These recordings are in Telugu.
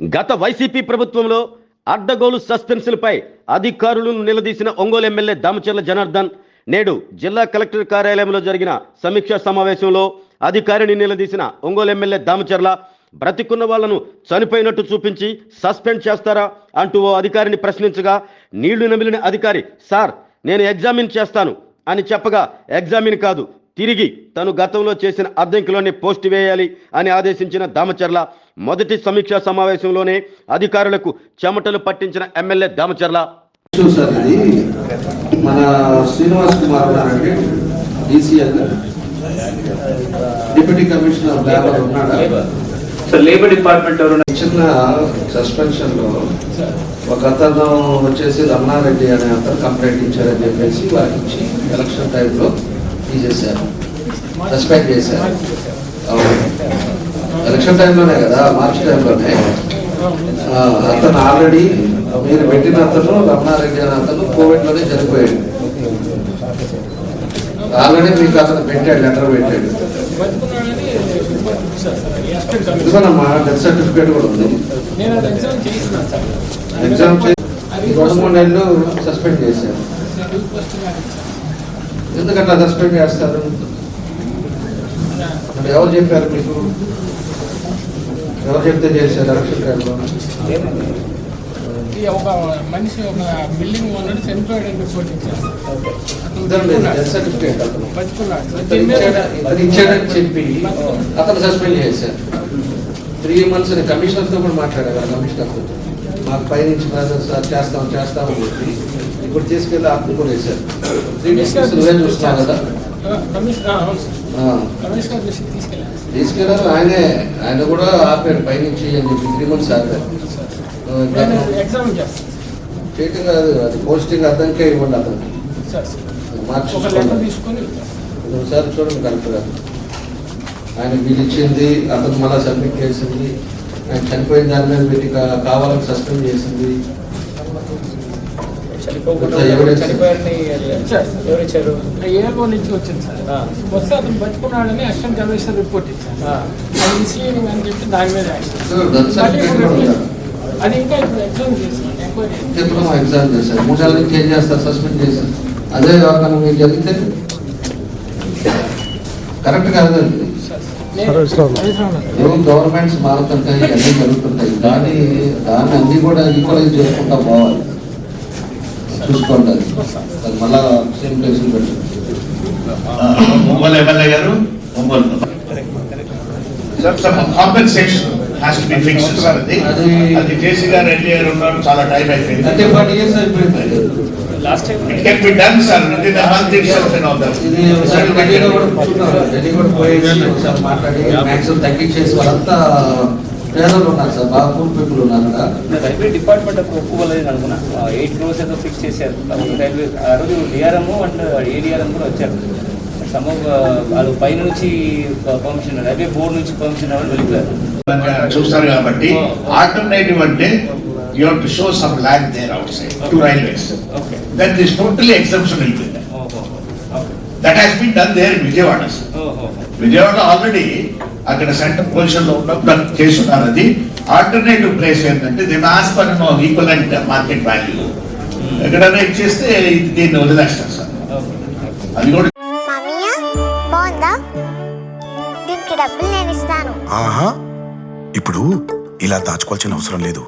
గత వైసీపీ ప్రభుత్వంలో అడ్డగోలు సస్పెన్సులపై అధికారులను నిలదీసిన ఒంగోలు ఎమ్మెల్యే దామచర్ల జనార్దన్ నేడు జిల్లా కలెక్టర్ కార్యాలయంలో జరిగిన సమీక్షా సమావేశంలో అధికారిని నిలదీసిన ఒంగోలు ఎమ్మెల్యే దామచర్ల బ్రతికున్న వాళ్ళను చనిపోయినట్టు చూపించి సస్పెండ్ చేస్తారా అంటూ ఓ అధికారిని ప్రశ్నించగా నీళ్ళు నమిలిన అధికారి సార్ నేను ఎగ్జామిన్ చేస్తాను అని చెప్పగా ఎగ్జామిన్ కాదు తిరిగి తను గతంలో చేసిన అద్దెంకులోనే పోస్ట్ వేయాలి అని ఆదేశించిన దామచర్ల మొదటి సమీక్షా సమావేశంలోనే అధికారులకు చెమటలు పట్టించిన ఎమ్మెల్యే దామచర్ల. సార్ ఇది మన శ్రీనివాస్ కుమార్ ఉన్నారండి డీసీఎల్ డిప్యూటీ కమిషనర్ లేబర్ ఉన్నాడా. సార్ లేబర్ డిపార్ట్మెంట్ ఎవరు చిన్న సస్పెన్షన్లో ఒక అతను వచ్చేసి రమణారెడ్డి అనే అతను కంప్లైంట్ ఇచ్చారని చెప్పేసి వారికి ఎలక్షన్ టైంలో తీసేశారు సస్పెండ్ చేశారు అవును. ఎలక్షన్ టైంలోనే కదా మార్చ్ టైంలోనే అతను ఆల్రెడీ మీరు పెట్టిన అతను రమణారెడ్డి అని అతను కోవిడ్లోనే చనిపోయాడు. ఆల్రెడీ మీకు అతను పెట్టాడు లెటర్ పెట్టాడు. ఇదిగోనమ్మా డెత్ సర్టిఫికేట్ కూడా ఉంది. ఎగ్జామ్ చేసి రెండు మూడు నెలలు సస్పెండ్ చేశారు. ఎందుకట్లా సస్పెండ్ చేస్తారు? అంటే ఎవరు చెప్పారు మీకు? ఎవరు చెప్తే చేశారు ఎలక్షన్ టైంలో ఈ ఒక మనిషి ఒక బిల్డింగ్ ఓనర్ చనిపోయాడని రిపోర్ట్ ఇచ్చారు. ఇచ్చాడని చెప్పి అతను సస్పెండ్ చేశారు. త్రీ మంత్స్ కమిషనర్తో కూడా మాట్లాడారు కమిషనర్తో మాకు పైనుంచి మేనేజర్ సార్ చేస్తాం చేస్తాం అని చెప్పి. ఇప్పుడు తీసుకెళ్ళి అతను కూడా వేశారు. త్రీ డిస్కస్ నువ్వే చూస్తున్నావు కదా. తీసుకెళ్ళారు. ఆయనే ఆయన కూడా ఆపారు పైనుంచి అని చెప్పి త్రీ మంత్స్ ఆపారు చేయటం కాదు అది పోస్టింగ్ అతనికే ఇవ్వండి అతనికి సార్ సార్. మార్చి ఒక లెటర్ తీసుకొని ఒకసారి చూడండి కలెక్టర్ గారు. ఆయన బిల్ ఇచ్చింది అతను మళ్ళీ సబ్మిట్ చేసింది. ఆయన చనిపోయిన దాని మీద పెట్టి కావాలని సస్పెండ్ చేసింది. చనిపోకుండా. చనిపోయారని. ఎవరు ఇచ్చారు? నుంచి వచ్చింది సార్. ఆ. వస్తే అతను బతుకున్నాడని అసిస్టెంట్ కమిషనర్ రిపోర్ట్ ఇచ్చారు. ఆ. అది మిస్లీడింగ్ అని చెప్పి దాని మీద? అది ఇంకా ఎగ్జామ్ ఎగ్జామ్ చేశారు. మూడు నెలల నుంచి ఏం చేస్తారు? సస్పెండ్ చేశారు. అదే జరిగితే కరెక్ట్ కాదండి గవర్నమెంట్స్ మారుతుంటాయి అన్నీ జరుగుతుంటాయి. కానీ దాన్ని అన్ని కూడా ఈక్వలైజ్ చేసుకుంటా పోవాలి. చూసుకోండి. అది మళ్ళా సేమ్ ప్లేస్ ఒంగోలు ఎమ్మెల్యే గారు? ఒంగోలు సార్ కాంపెన్సేషన్ అది కేసీ గారు గారు ఉన్నారు చాలా టైం అయిపోయింది. అంటే ఫార్టీ ఇయర్స్ అయిపోయింది. Last time it can be done sir and all that ఇది ఒకసారి కూడా కూర్చున్నారు. కూడా పోయేసి ఒకసారి మాట్లాడి మ్యాక్సిమం తగ్గించేసి వాళ్ళంతా పేదలు ఉన్నారు సార్ బాగా పూర్ పీపుల్ ఉన్నారు అక్కడ రైల్వే డిపార్ట్మెంట్ ఒప్పుకోలేదు అనుకున్నా. ఎయిట్ క్రోర్స్ ఏదో ఫిక్స్ చేశారు. రైల్వే ఆ రోజు డిఆర్ఎం అండ్ ఏడిఆర్ఎం కూడా వచ్చారు. సమ్ వాళ్ళు పై నుంచి పర్మిషన్ రైల్వే బోర్డు నుంచి పర్మిషన్ వాళ్ళు వెళ్ళిపోయారు. చూస్తారు కాబట్టి ఆల్టర్నేటివ్ అంటే you have to show some land there outside to railways okay that is totally okay that has been done there Vijayawada sir Vijayawada already అక్కడ సెంటర్ పొజిషన్లో ఉన్నప్పుడు అక్కడ చేస్తున్నారు అది. ఆల్టర్నేటివ్ ప్లేస్ ఏంటంటే the mass for equivalent market value ఎక్కడైనా ఇచ్చేస్తే ఇది దీన్ని వదిలేస్తారు సార్. అది కూడా డబ్బులు నేను ఇస్తాను. ఆహా ఇప్పుడు ఇలా దాచుకోవాల్సిన అవసరం లేదు.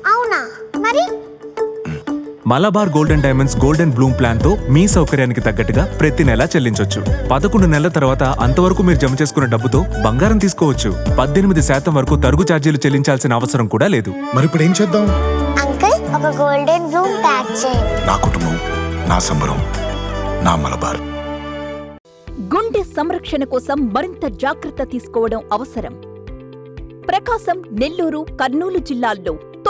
Malabar golden diamonds golden bloom ప్లాన్తో మీ సౌకర్యానికి తగ్గట్టుగా ప్రతి నెలా చెల్లించొచ్చు. పదకొండు నెలల తర్వాత అంతవరకు మీరు జమ చేసుకున్న డబ్బుతో బంగారం తీసుకోవచ్చు. పద్దెనిమిది శాతం వరకు తరుగు ఛార్జీలు చెల్లించాల్సిన అవసరం కూడా లేదు. మరి ఇప్పుడు ఏం చేద్దాం? అంకుల్ ఒక గోల్డెన్ బ్లూమ్ ప్యాక్ చేయండి. నా కుటుంబం నా సంబరం నా మలబార్. గుండె సంరక్షణ కోసం మరింత జాగ్రత్త తీసుకోవడం అవసరం. ప్రకాశం నెల్లూరు కర్నూలు జిల్లాల్లో